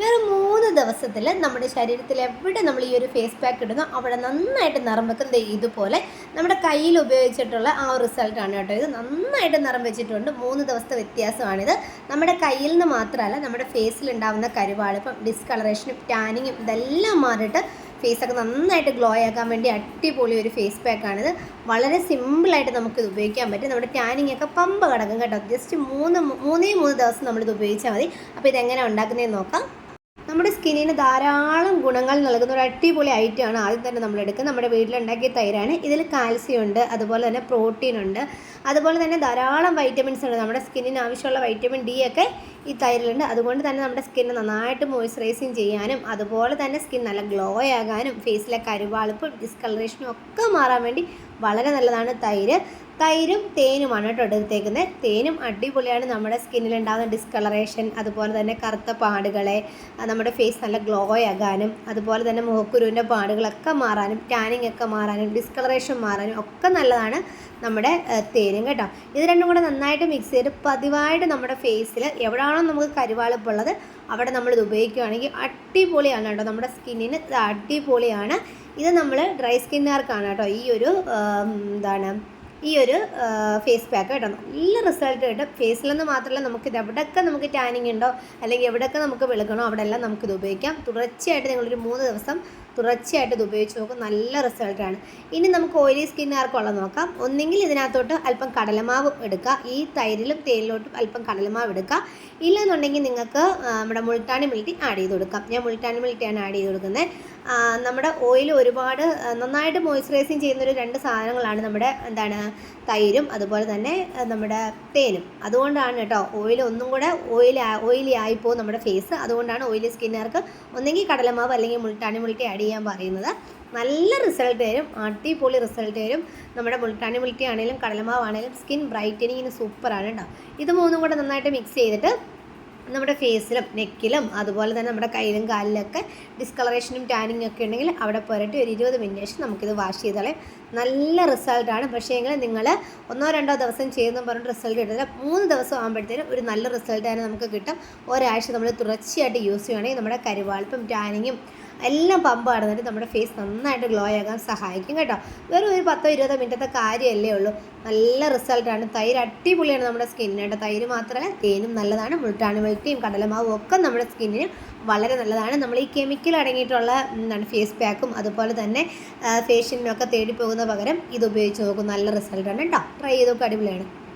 വേറെ മൂന്ന് ദിവസത്തിൽ നമ്മുടെ ശരീരത്തിൽ എവിടെ നമ്മൾ ഈ ഒരു ഫേസ് പാക്ക് ഇടുന്നോ അവിടെ നന്നായിട്ട് നിറം വെക്കും ഇതുപോലെ നമ്മുടെ കയ്യിൽ ഉപയോഗിച്ചിട്ടുള്ള ആ റിസൾട്ടാണ് കേട്ടോ ഇത്. നന്നായിട്ട് നിറം വെച്ചിട്ടുണ്ട്. മൂന്ന് ദിവസത്തെ വ്യത്യാസമാണിത്. നമ്മുടെ കയ്യിൽ നിന്ന് മാത്രമല്ല നമ്മുടെ ഫേസിൽ ഉണ്ടാകുന്ന കരുവാളിപ്പം ഡിസ്കളറേഷനും ടാനിങ്ങും ഇതെല്ലാം മാറിയിട്ട് ഫേസൊക്കെ നന്നായിട്ട് ഗ്ലോ ആക്കാൻ വേണ്ടി അടിപൊളി ഒരു ഫേസ് പാക്കാണിത് വളരെ സിമ്പിളായിട്ട് നമുക്കിത് ഉപയോഗിക്കാൻ പറ്റും. നമ്മുടെ ടാനിങ് ഒക്കെ പമ്പ് കിടക്കും കേട്ടോ. ജസ്റ്റ് മൂന്ന് മൂന്നേ മൂന്ന് ദിവസം നമ്മളിത് ഉപയോഗിച്ചാൽ മതി. അപ്പോൾ ഇതെങ്ങനെ ഉണ്ടാക്കുന്നതെന്ന് നോക്കാം. നമ്മുടെ സ്കിന്നിന് ധാരാളം ഗുണങ്ങൾ നൽകുന്ന ഒരു അടിപൊളി ഐറ്റം ആണ് ആദ്യം തന്നെ നമ്മൾ എടുക്കുന്നത് നമ്മുടെ വീട്ടിലുണ്ടാക്കിയ തൈരാണ്. ഇതിൽ കാൽസ്യം ഉണ്ട് അതുപോലെ തന്നെ പ്രോട്ടീൻ ഉണ്ട് അതുപോലെ തന്നെ ധാരാളം വൈറ്റമിൻസ് ഉണ്ട്. നമ്മുടെ സ്കിന്നിന് ആവശ്യമുള്ള വൈറ്റമിൻ ഡി ഒക്കെ ഈ തൈരിലുണ്ട്. അതുകൊണ്ട് തന്നെ നമ്മുടെ സ്കിന്ന് നന്നായിട്ട് മോയ്സ്ചറൈസിങ് ചെയ്യാനും അതുപോലെ തന്നെ സ്കിൻ നല്ല ഗ്ലോ ആകാനും ഫേസിലെ കരുവാളിപ്പും ഡിസ്കളറേഷനും ഒക്കെ മാറാൻ വേണ്ടി വളരെ നല്ലതാണ് തൈര്. തൈരും തേനുമാണ് കേട്ടോ എടുത്തേക്കുന്നത്. തേനും അടിപൊളിയാണ്. നമ്മുടെ സ്കിന്നിൽ ഉണ്ടാകുന്ന ഡിസ്കളറേഷൻ അതുപോലെ തന്നെ കറുത്ത പാടുകളെ നമ്മുടെ ഫേസ് നല്ല ഗ്ലോ ആകാനും അതുപോലെ തന്നെ മുഖക്കുരുവിന്റെ പാടുകളൊക്കെ മാറാനും ടാനിങ് ഒക്കെ മാറാനും ഡിസ്കളറേഷൻ മാറാനും ഒക്കെ നല്ലതാണ് നമ്മുടെ തേനും കേട്ടോ. ഇത് രണ്ടും കൂടെ നന്നായിട്ട് മിക്സ് ചെയ്ത് പതിവായിട്ട് നമ്മുടെ ഫേസിൽ എവിടെയാണോ നമുക്ക് കരുവാളിപ്പുള്ളത് അവിടെ നമ്മളിത് ഉപയോഗിക്കുകയാണെങ്കിൽ അടിപൊളിയാണ് കേട്ടോ നമ്മുടെ സ്കിന്നിന് അടിപൊളിയാണ്. ഇത് നമ്മൾ ഡ്രൈ സ്കിന്നുകാർക്കാണ് കേട്ടോ ഈ ഒരു എന്താണ് ഈ ഒരു ഫേസ് പാക്ക് കേട്ടോ നല്ല റിസൾട്ട് കിട്ടും. ഫേസിലെന്ന് മാത്രമല്ല നമുക്കിത് എവിടെയൊക്കെ നമുക്ക് ടാനിങ് ഉണ്ടോ അല്ലെങ്കിൽ എവിടെയൊക്കെ നമുക്ക് വെളുക്കണോ അവിടെ എല്ലാം നമുക്കിത് ഉപയോഗിക്കാം. തുടർച്ചയായിട്ട് നിങ്ങളൊരു മൂന്ന് ദിവസം തുടർച്ചയായിട്ട് ഇത് ഉപയോഗിച്ച് നോക്കും നല്ല റിസൾട്ടാണ് ഇനി നമുക്ക് ഓയിലി സ്കിന്നുകാർക്കുള്ള നോക്കാം. ഒന്നെങ്കിൽ ഇതിനകത്തോട്ട് അല്പം കടലമാവ് എടുക്കുക. ഈ തൈരിലും തേനിലോട്ടും അല്പം കടലമാവ് എടുക്കുക. ഇല്ലെന്നുണ്ടെങ്കിൽ നിങ്ങൾക്ക് നമ്മുടെ മുൾട്ടാണി മിൽറ്റി ആഡ് ചെയ്ത് കൊടുക്കാം. ഞാൻ മുൾട്ടാണി മിൽറ്റിയാണ് ആഡ് ചെയ്ത് കൊടുക്കുന്നത്. നമ്മുടെ ഓയിൽ ഒരുപാട് നന്നായിട്ട് മോയ്സ്ചറൈസിങ് ചെയ്യുന്ന ഒരു രണ്ട് സാധനങ്ങളാണ് നമ്മുടെ എന്താണ് തൈരും അതുപോലെ തന്നെ നമ്മുടെ തേനും. അതുകൊണ്ടാണ് കേട്ടോ ഓയിൽ ഒന്നും കൂടെ ഓയിൽ ഓയിലി ആയിപ്പോവും നമ്മുടെ ഫേസ് അതുകൊണ്ടാണ് ഓയിലി സ്കിന്നുകാർക്ക് ഒന്നെങ്കിൽ കടലമാവ് അല്ലെങ്കിൽ മുൾട്ടാണി മുൾട്ടി ആഡ് ചെയ്യാൻ പറയുന്നത്. നല്ല റിസൾട്ട് തരും അടിപൊളി റിസൾട്ട് തരും. നമ്മുടെ മുൾട്ടാണി മുൾട്ടി ആണെങ്കിലും കടലമാവ് ആണെങ്കിലും സ്കിൻ ബ്രൈറ്റനിങ്ങിന് സൂപ്പറാണ് കേട്ടോ. ഇത് മൂന്നും കൂടെ നന്നായിട്ട് മിക്സ് ചെയ്തിട്ട് നമ്മുടെ ഫേസിലും നെക്കിലും അതുപോലെ തന്നെ നമ്മുടെ കയ്യിലും കാലിലൊക്കെ ഡിസ്കളറേഷനും ടാനിങ്ങും ഒക്കെ ഉണ്ടെങ്കിൽ അവിടെ പോരട്ടെ ഒരു ഇരുപത് മിനിറ്റ് ശേഷം നമുക്കിത് വാഷ് ചെയ്താലേ നല്ല റിസൾട്ടാണ് പക്ഷേ എങ്കിൽ നിങ്ങൾ ഒന്നോ രണ്ടോ ദിവസം ചെയ്യുന്ന പറഞ്ഞിട്ട് റിസൾട്ട് കിട്ടില്ല മൂന്ന് ദിവസം ആകുമ്പോഴത്തേനും ഒരു നല്ല റിസൾട്ട് തന്നെ നമുക്ക് കിട്ടും. ഒരാഴ്ച നമ്മൾ തുടർച്ചയായിട്ട് യൂസ് ചെയ്യുകയാണെങ്കിൽ നമ്മുടെ കരുവാളിപ്പും ടാനിങ്ങും എല്ലാം പമ്പ് കടന്നിട്ട് നമ്മുടെ ഫേസ് നന്നായിട്ട് ഗ്ലോ ആകാൻ സഹായിക്കും കേട്ടോ. വെറും ഒരു പത്തോ ഇരുപതോ മിനിറ്റത്തെ കാര്യമല്ലേ ഉള്ളൂ. നല്ല റിസൾട്ടാണ് തൈര് അടിപൊളിയാണ് നമ്മുടെ സ്കിന്നിന് കേട്ടോ. തൈര് മാത്രമല്ല തേനും നല്ലതാണ്. മുൾട്ടാണി വെൽറ്റിയും കടലമാവും ഒക്കെ നമ്മുടെ സ്കിന്നിന് വളരെ നല്ലതാണ്. നമ്മൾ ഈ കെമിക്കൽ അടങ്ങിയിട്ടുള്ള എന്താണ് ഫേസ് പാക്കും അതുപോലെ തന്നെ ഫേഷ്യലിനൊക്കെ തേടി പോകുന്ന പകരം ഇത് ഉപയോഗിച്ച് നോക്കും. നല്ല റിസൾട്ടാണ് കേട്ടോ. ട്രൈ ചെയ്തൊക്കെ അടിപൊളിയാണ്.